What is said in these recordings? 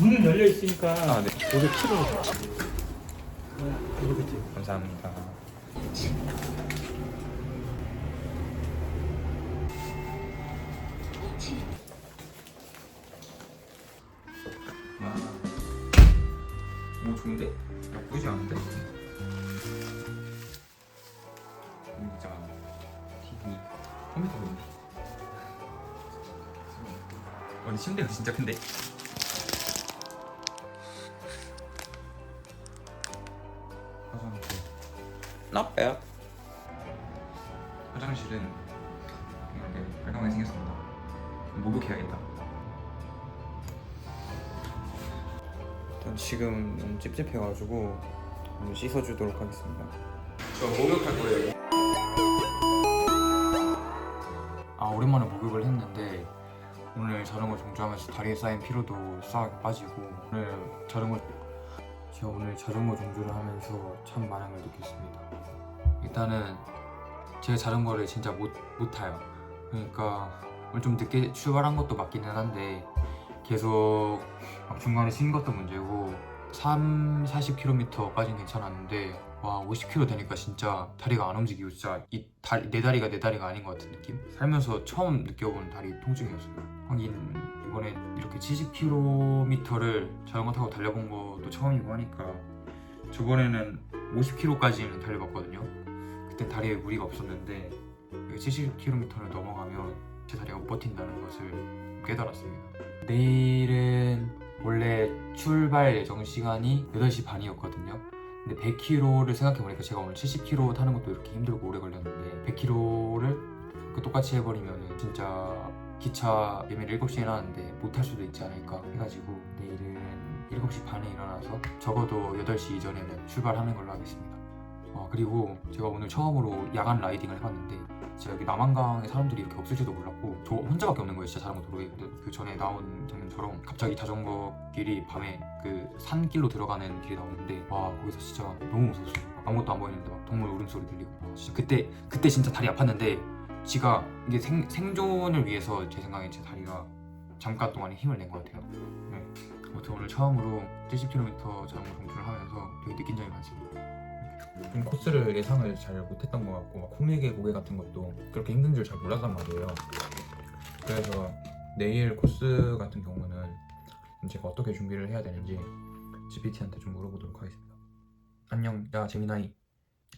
문은 열려 있으니까 아, 네. 500kg. 이렇게 감사합니다. 와. 뭐 좋은데? 나쁘지 않은데? 진짜 TV 컴퓨터 보는데? 어, 근데 침대가 진짜 큰데? Not bad. 화장실은 이렇게 깔끔하게 생겼습니다. 목욕해야겠다. 일단 지금 너무 찝찝해가지고 오늘 씻어주도록 하겠습니다. 저 목욕할 거예요. 아 오랜만에 목욕을 했는데 오늘 자전거 종주하면서 다리에 쌓인 피로도 싹 빠지고 오늘 자전거 제가 오늘 자전거 종주를 하면서 참 많은 걸 느꼈습니다. 일단은 제 자전거를 진짜 못, 못 타요. 그러니까 오늘 좀 늦게 출발한 것도 맞기는 한데 계속 막 중간에 쉰 것도 문제고 3, 40km까지는 괜찮았는데 와 50km 되니까 진짜 다리가 안 움직이고 진짜 이 다리, 내 다리가 내 다리가 아닌 것 같은 느낌? 살면서 처음 느껴본 다리 통증이었어요. 하긴 이번에 이렇게 70km를 자전거 타고 달려본 것도 처음이고 하니까 저번에는 50km까지는 달려봤거든요. 그때 다리에 무리가 없었는데 70km를 넘어가면 제 다리가 못 버틴다는 것을 깨달았습니다. 내일은 원래 출발 예정 시간이 8시 반이었거든요. 근데 100km를 생각해보니까 제가 오늘 70km 타는 것도 이렇게 힘들고 오래 걸렸는데 100km를 그 똑같이 해버리면 진짜 기차 예매를 7시에 나왔는데 못탈 수도 있지 않을까 해가지고 내일은 7시 반에 일어나서 적어도 8시 이전에는 출발하는 걸로 하겠습니다. 어, 그리고 제가 오늘 처음으로 야간 라이딩을 해봤는데 진짜 여기 남한강에 사람들이 이렇게 없을지도 몰랐고 저 혼자밖에 없는 거예요 진짜 자전거 도로에. 근데 그 전에 나온 장면처럼 갑자기 자전거 길이 밤에 그 산길로 들어가는 길이 나오는데 와 거기서 진짜 너무 무서웠어요. 막 아무것도 안 보이는데 막 동물 울음소리 들리고. 와, 진짜 그때 그때 진짜 다리 아팠는데 지가 이게 생, 생존을 위해서 제 생각에 제 다리가 잠깐 동안에 힘을 낸 것 같아요. 네. 아무튼 오늘 처음으로 70km 자전거 종주를 하면서 되게 느낀 점이 많습니다 좀 코스를 예상을 잘 못했던 것 같고 막 호밀계 고개 같은 것도 그렇게 힘든 줄 잘 몰랐단 말이에요. 그래서 내일 코스 같은 경우는 제가 어떻게 준비를 해야 되는지 GPT한테 좀 물어보도록 하겠습니다. 안녕, 야 재민아이.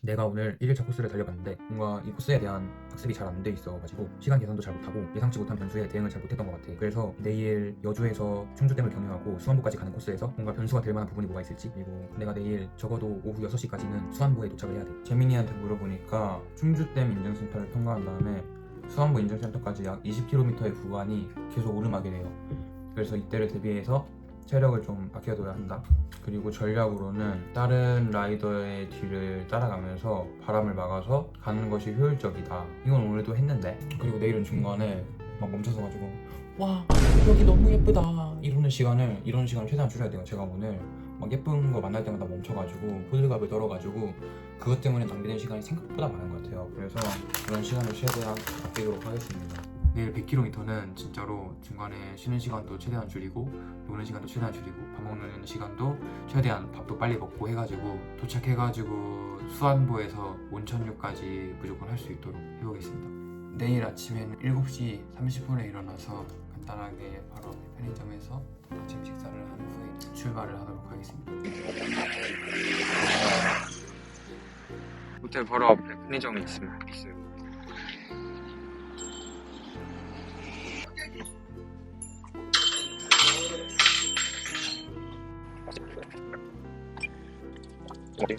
내가 오늘 1일차 코스를 달려봤는데 뭔가 이 코스에 대한 학습이 잘 안 돼 있어가지고 시간 계산도 잘 못하고 예상치 못한 변수에 대응을 잘 못했던 것 같아. 그래서 내일 여주에서 충주댐을 경유하고 수안보까지 가는 코스에서 뭔가 변수가 될 만한 부분이 뭐가 있을지 그리고 내가 내일 적어도 오후 6시까지는 수안보에 도착을 해야 돼. 재민이한테 물어보니까 충주댐 인증센터를 통과한 다음에 수안보 인증센터까지 약 20km의 구간이 계속 오르막이래요. 그래서 이때를 대비해서 체력을 좀 아껴둬야 한다. 그리고 전략으로는 다른 라이더의 뒤를 따라가면서 바람을 막아서 가는 것이 효율적이다. 이건 오늘도 했는데. 그리고 내일은 중간에 막 멈춰서 가지고 와 여기 너무 예쁘다 이러는 시간을 이런 시간을 최대한 줄여야 돼요. 제가 오늘 막 예쁜 거 만날 때마다 멈춰가지고 호들갑을 떨어가지고 그것 때문에 낭비된 시간이 생각보다 많은 것 같아요. 그래서 그런 시간을 최대한 아끼도록 하겠습니다. 내일 100km는 진짜로 중간에 쉬는 시간도 최대한 줄이고 노는 시간도 최대한 줄이고 밥 먹는 시간도 최대한 밥도 빨리 먹고 해가지고 도착해가지고 수안보에서 온천류까지 무조건 할 수 있도록 해보겠습니다. 내일 아침에는 7시 30분에 일어나서 간단하게 바로 편의점에서 아침 식사를 한 후에 출발을 하도록 하겠습니다. 호텔 바로 앞에 편의점이 있습니다. 네.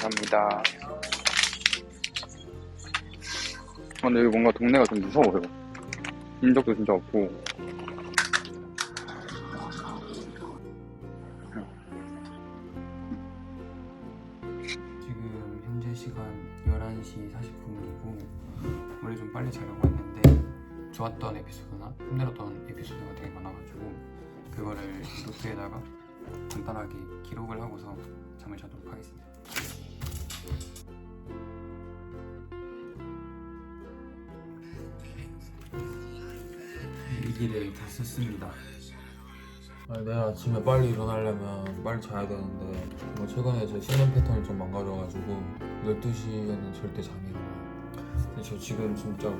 감사합니다. 아, 근데 여기 뭔가 동네가 좀 무서워요. 인적도 진짜 없고. 지금 현재 시간 11시 40분이고 원래 좀 빨리 자려고 했는데 좋았던 에피소드나 힘들었던 에피소드가 되게 많아가지고 그거를 노트에다가 간단하게 기록을 하고서 잠을 자도록 하겠습니다. 일기를 다 썼습니다. 아니, 내일 아침에 빨리 일어나려면 빨리 자야 되는데 뭐 최근에 제 수면 패턴이 좀 망가져가지고 12시에는 절대 잠이 안 와요 근데 저 지금 진짜로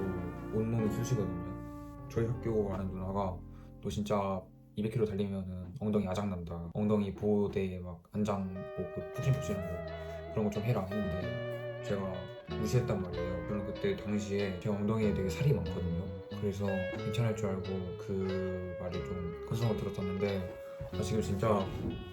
온몸이 쑤시거든요 저희 학교 가는 누나가 너 진짜 200km 달리면은 엉덩이 아작 난다. 엉덩이 보호대에 막 안장 뭐 푹신푹신한 거 그런 거 좀 해라 했는데 제가 무시했단 말이에요. 저는 그때 당시에 제 엉덩이에 되게 살이 많거든요. 그래서 괜찮을 줄 알고 그 말에 좀 근성을 들었었는데 아, 지금 진짜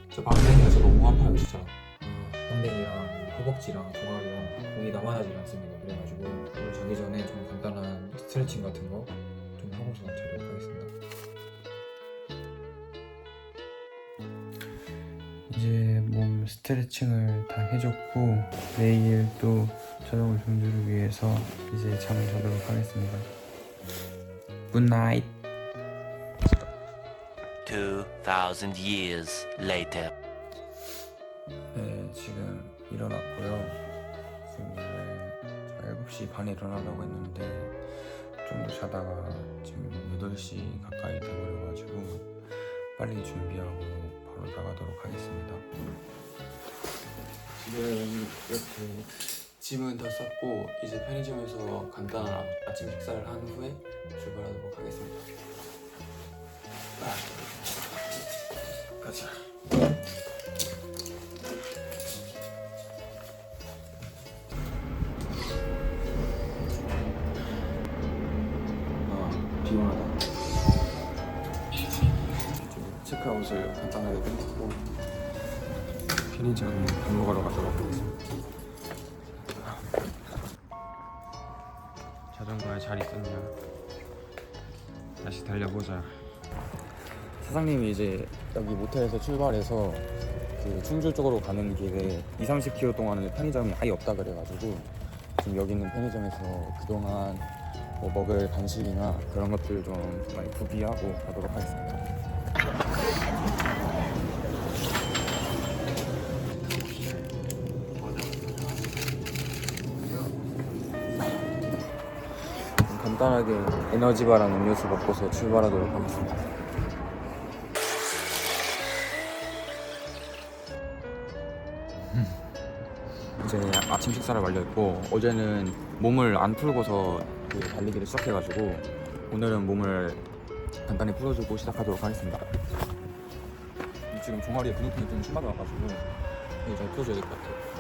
저 진짜 너무 아파요 진짜. 아, 방맹이랑 허벅지랑 종아리랑 몸이 남아나지 않습니다. 그래가지고 오늘 자기 전에 좀 간단한 스트레칭 같은 거 좀 하고서 자도록 하겠습니다 이제 몸 스트레칭을 다 해줬고 내일 또 자전거 종주를 위해서 이제 잠을 자도록 하겠습니다. 굿나잇. 2,000 years later. 네 지금 일어났고요 지금 원래 7시 반에 일어나려고 했는데 좀 더 자다가 지금 8시 가까이 돼버려가지고 빨리 준비하고 바로 나가도록 하겠습니다. 지금 이렇게 짐은 다 쌌고 이제 편의점에서 간단한 아- 아침 식사를 한 후에 출발하도록 하겠습니다. 아, 가자 체크아웃을 간단하게 끝냈고 편의점 밥 먹으러 가도록 하겠습니다 자전거에 잘 있었냐? 다시 달려보자. 사장님이 이제 여기 모텔에서 출발해서 그 충주 쪽으로 가는 길에 2, 30km 동안은 편의점이 아예 없다 그래가지고 지금 여기 있는 편의점에서 그동안 뭐 먹을 간식이나 그런 것들 좀 많이 구비하고 가도록 하겠습니다. 간단하게 에너지바랑 음료수 먹고서 출발하도록 하겠습니다. 이제 아침 식사를 완료했고 어제는 몸을 안 풀고서 그 달리기를 시작해가지고 오늘은 몸을 간단히 풀어주고 시작하도록 하겠습니다. 지금 종아리에 근육통이 좀 심하게 와가지고 이게 잘 풀어줘야 될 것 같아요.